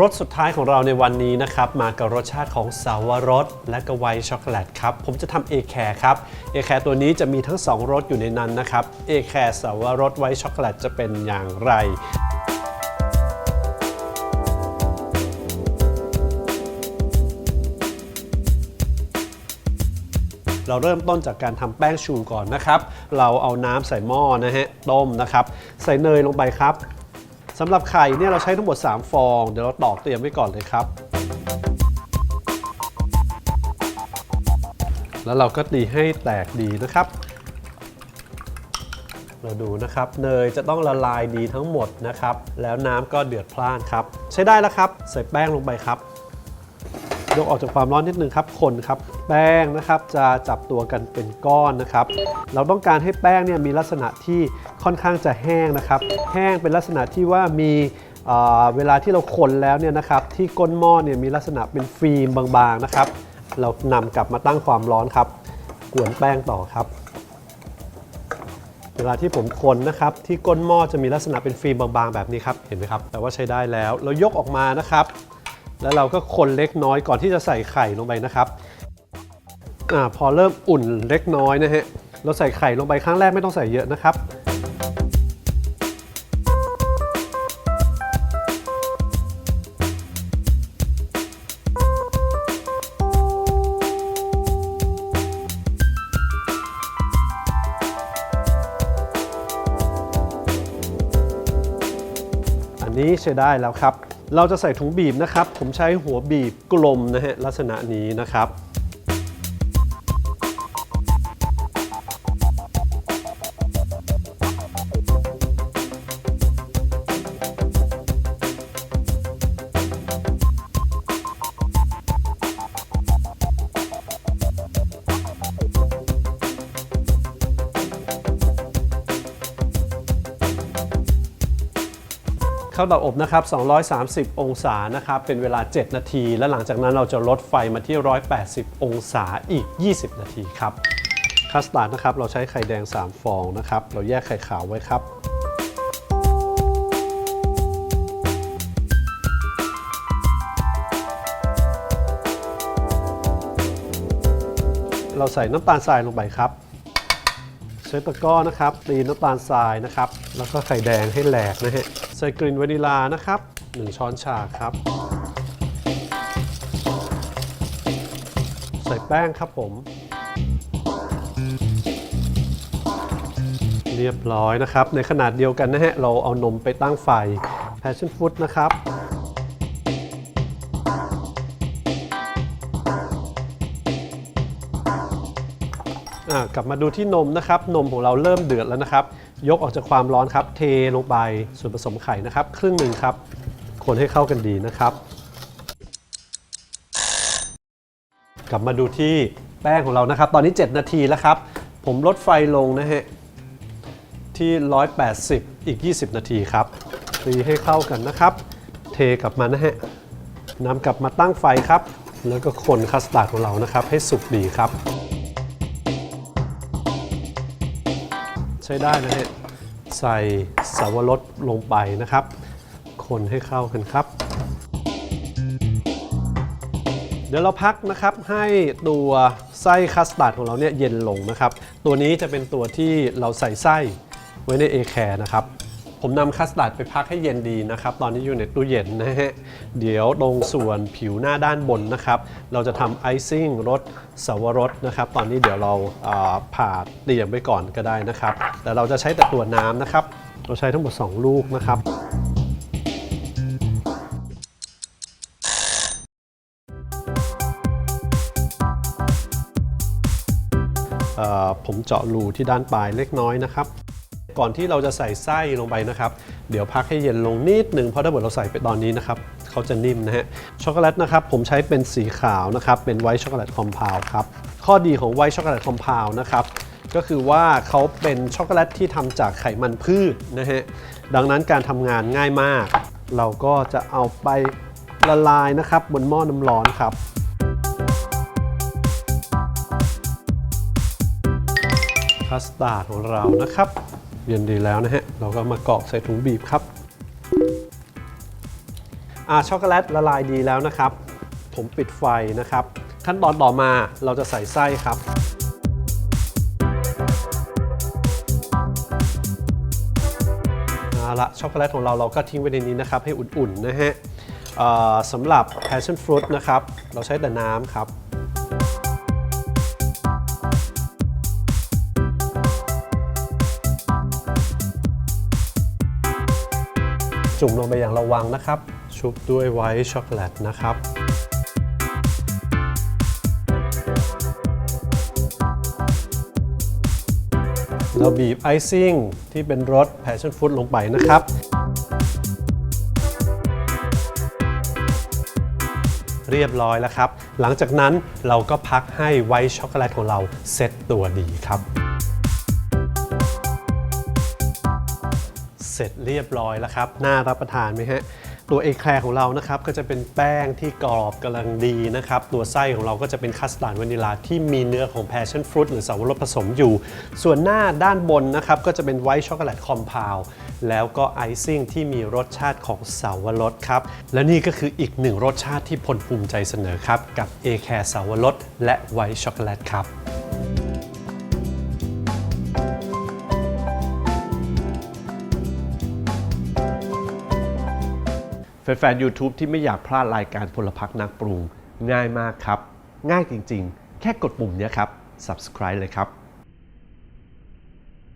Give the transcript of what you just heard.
รสสุดท้ายของเราในวันนี้นะครับ มากับรสชาติของสาวรสและก็ไวช็อกโกแลตครับ ผมจะทำเอแคร์ครับเอแคร์ตัวนี้จะมีทั้ง 2รสอยู่ในนั้นนะครับเอแคร์สาวรสไวช็อกโกแลตจะเป็นอย่างไรเราเริ่มต้นจากการทำแป้งชูก่อนนะครับ เราเอาน้ำใส่หม้อนะฮะ ต้มนะครับ ใส่เนยลงไปครับ สำหรับไข่เนี่ยเราใช้ทั้งหมด 3 ฟอง เดี๋ยวเราตอกเตรียมไว้ก่อนเลยครับ แล้วเราก็ตีให้แตกดีนะครับ เราดูนะครับ เนยจะต้องละลายดีทั้งหมดนะครับ แล้วน้ำก็เดือดพล่านครับ ใช้ได้แล้วครับ ใส่แป้งลงไปครับ ยกออกจากความร้อนนิดนึงครับคนครับแป้งนะครับจะจับตัวกันเป็นก้อนนะครับ เราต้องการให้แป้งเนี่ยมีลักษณะที่ค่อนข้างจะแห้งนะครับ แห้งเป็นลักษณะที่ว่ามีเวลาที่เราคนแล้วเนี่ยนะครับ ที่ก้นหม้อเนี่ยมีลักษณะเป็นฟิล์มบางๆนะครับ เรานำกลับมาตั้งความร้อนครับ กวนแป้งต่อครับเวลาที่ผมคนนะครับที่ก้นหม้อจะมีลักษณะเป็นฟิล์มบางๆ แบบนี้ครับเห็นไหมครับแต่ว่าใช้ได้แล้ว เรายกออกมานะครับ แล้วเราก็คนเล็กน้อยก่อนที่จะใส่ไข่ลงไปนะครับอาพอเริ่มอุ่นเล็กน้อยนะฮะเราใส่ไข่ลงไปครั้งแรกไม่ต้องใส่เยอะนะครับอันนี้ใช้ได้แล้วครับ เราจะใส่ถุงบีบนะครับ ผมใช้หัวบีบกลมนะฮะลักษณะนี้นะครับ เข้าเตาอบนะครับ 230 องศานะครับ เป็นเวลา 7 นาที และหลังจากนั้นเราจะลดไฟมาที่ 180 องศาอีก 20 นาทีครับ คัสตาร์ดนะครับ เราใช้ไข่แดง 3 ฟองนะครับ เราแยกไข่ขาวไว้ครับเราใส่น้ำตาลทรายลงไปครับ ใช้ตะกร้อนะครับตีน้ำตาลทรายนะครับ แล้วก็ไข่แดงให้แหลกนะฮะใส่กลิ่นวานิลานะครับ 1 ช้อนชาครับ ใส่แป้งครับผม เรียบร้อยนะครับ ในขนาดเดียวกันนะฮะเราเอานมไปตั้งไฟ passion fruit นะครับ อ่ากลับมาดูที่นมนะครับ นมของเราเริ่มเดือดแล้วนะครับ ยกออกจากความร้อนครับ เทลงไปส่วนผสมไข่นะครับ ครึ่งหนึ่งครับ คนให้เข้ากันดีนะครับ กลับมาดูที่แป้งของเรานะครับ ตอนนี้ 7 นาทีแล้วครับ ผมลดไฟลงนะฮะที่ 180 อีก 20 นาทีครับตีให้เข้ากันนะครับ เทกลับมานะฮะนำกลับมาตั้งไฟครับ แล้วก็คนคัสตาร์ดของเรานะครับ ให้สุกดีครับ ใช้ได้นะฮะใส่สาวรสลงไปนะครับ คนให้เข้ากันครับ เดี๋ยวเราพักนะครับให้ตัวไส้คัสตาร์ดของเราเนี่ยเย็นลงนะครับ ตัวนี้จะเป็นตัวที่เราใส่ไส้ไว้ในเอแคร์นะครับ ผมนำคัสตาร์ดไปพักให้เย็นดีนะครับ ตอนนี้อยู่ในตู้เย็นนะฮะ เดี๋ยวตรงส่วนผิวหน้าด้านบนนะครับ เราจะทำไอซิ่งรสสวรสนะครับ ตอนนี้เดี๋ยวเราผ่าเตรียมไว้ก่อนก็ได้นะครับ แต่เราจะใช้แต่ตัวน้ำนะครับ เราใช้ทั้งหมด 2 ลูกนะครับผมเจาะรูที่ด้านปลายเล็กน้อยนะครับ ก่อนที่เราจะใส่ไส้ลงไปนะครับ เดี๋ยวพักให้เย็นลงนิดหนึ่งเพราะถ้าเกิดเราใส่ไปตอนนี้นะครับเขาจะนิ่มนะฮะช็อกโกแลตนะครับผมใช้เป็นสีขาวนะครับเป็นไวท์ช็อกโกแลตคอมเพลครับ ข้อดีของไวท์ช็อกโกแลตคอมเพลนะครับก็คือว่าเขาเป็นช็อกโกแลตที่ทำจากไขมันพืชนะฮะดังนั้นการทำงานง่ายมาก เราก็จะเอาไปละลายนะครับบนหม้อน้ำร้อนครับคัสตาร์ดของเรานะครับ เย็นดีแล้วนะฮะ เราก็มากรอกใส่ถุงบีบครับอ่าช็อกโกแลตละลายดีแล้วนะครับ ผมปิดไฟนะครับ ขั้นตอนต่อมาเราจะใส่ไส้ครับ เอาละช็อกโกแลตของเราเราก็ทิ้งไว้ในนี้นะครับ ให้อุ่นๆนะฮะเอ่อสำหรับ passion fruit นะครับ เราใช้แต่น้ำครับ จุ่มลงไปอย่างระวังนะครับ ชุบด้วยไวท์ช็อกโกแลตนะครับเราบีบไอซิ่งที่เป็นรส passion fruit ลงไปนะครับ เรียบร้อยแล้วครับ หลังจากนั้นเราก็พักให้ไวท์ช็อกโกแลตของเราเซตตัวดีครับ เสร็จเรียบร้อยแล้วครับ น่ารับประทานไหมฮะ ตัวเอแคลร์ของเรานะครับก็จะเป็นแป้งที่กรอบกำลังดีนะครับ ตัวไส้ของเราก็จะเป็นคัสตาร์ดวานิลาที่มีเนื้อของ passion fruit หรือสาวรสผสมอยู่ ส่วนหน้าด้านบนนะครับก็จะเป็นไวท์ช็อกโกแลตคอมเพลแล้วก็ไอซิ่งที่มีรสชาติของสาวรสครับ และนี่ก็คืออีกหนึ่งรสชาติที่พลภูมิใจเสนอครับ กับเอแคร์สาวรสและไวท์ช็อกโกแลตครับ แฟนๆ YouTube ที่ไม่อยากพลาดรายการพลพักนักปรุง ง่ายมากครับ ง่ายจริงๆ แค่กดปุ่มนี้ครับ subscribe เลยครับ